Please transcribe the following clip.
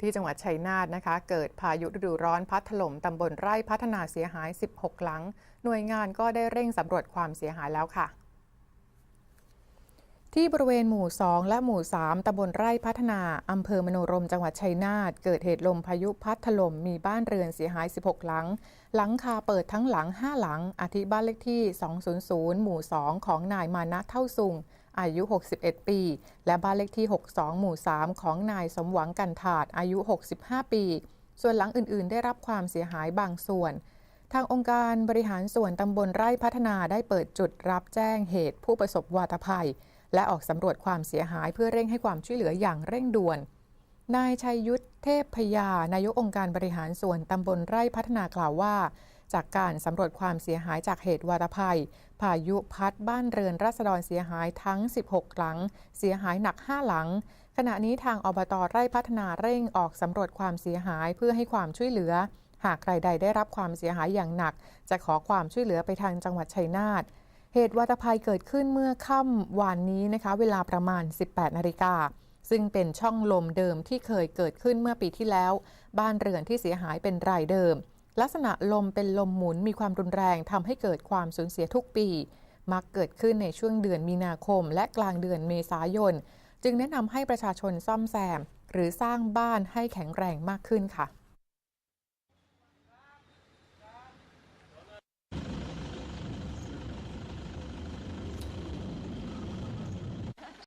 ที่จังหวัดชัยนาทนะคะ เกิดพายุฤดูร้อนพัดถล่มตำบลไร่พัฒนาเสียหาย 16 หลัง หน่วยงานก็ได้เร่งสำรวจความเสียหายแล้วค่ะ ที่บริเวณหมู่ 2 และหมู่ 3ตำบลไร่พัฒนาอำเภอมโนรมจังหวัดชัยนาทเกิดเหตุลมพายุพัดถล่มมีบ้านเรือนเสียหาย 16 หลัง หลังคาเปิดทั้งหลัง 5 หลังอาทิบ้านเลขที่ 200 หมู่ 2 ของนายมานะเท่าสุง อายุ 61 ปี และบ้านเลขที่ 62 หมู่ 3 ของนายสมหวังกันถาดอายุ 65 ปี ส่วนหลังอื่น ๆ ได้รับความเสียหายบางส่วนทางองค์การบริหารส่วนตำบลไร่พัฒนาได้เปิดจุดรับแจ้งเหตุผู้ประสบวาตภัย และออกสำรวจความเสียหายเพื่อเร่งให้ความช่วยเหลืออย่างเร่งด่วน นายชัยยุทธเทพพยานายกองค์การบริหารส่วนตำบลไร่พัฒนากล่าวว่า จากการสำรวจความเสียหายจากเหตุวาตภัย พายุพัดบ้านเรือนราษฎรเสียหายทั้ง 16 หลัง เสียหายหนัก 5 หลัง ขณะนี้ทางอบตไร่พัฒนาเร่งออกสำรวจความเสียหายเพื่อให้ความช่วยเหลือ หากใครใดได้รับความเสียหายอย่างหนัก จะขอความช่วยเหลือไปทางจังหวัดชัยนาทเหตุวาตภัยเกิดขึ้นเมื่อค่ำวานนี้นะคะ เวลาประมาณ 18นาฬิกา ซึ่งเป็นช่องลมเดิมที่เคยเกิดขึ้นเมื่อปีที่แล้ว บ้านเรือนที่เสียหายเป็นรายเดิม ลักษณะลมเป็นลมหมุนมีความรุนแรงทำให้เกิดความสูญเสียทุกปี มักเกิดขึ้นในช่วงเดือนมีนาคม และกลางเดือนเมษายน จึงแนะนำให้ประชาชนซ่อมแซม หรือสร้างบ้านให้แข็งแรงมากขึ้นค่ะ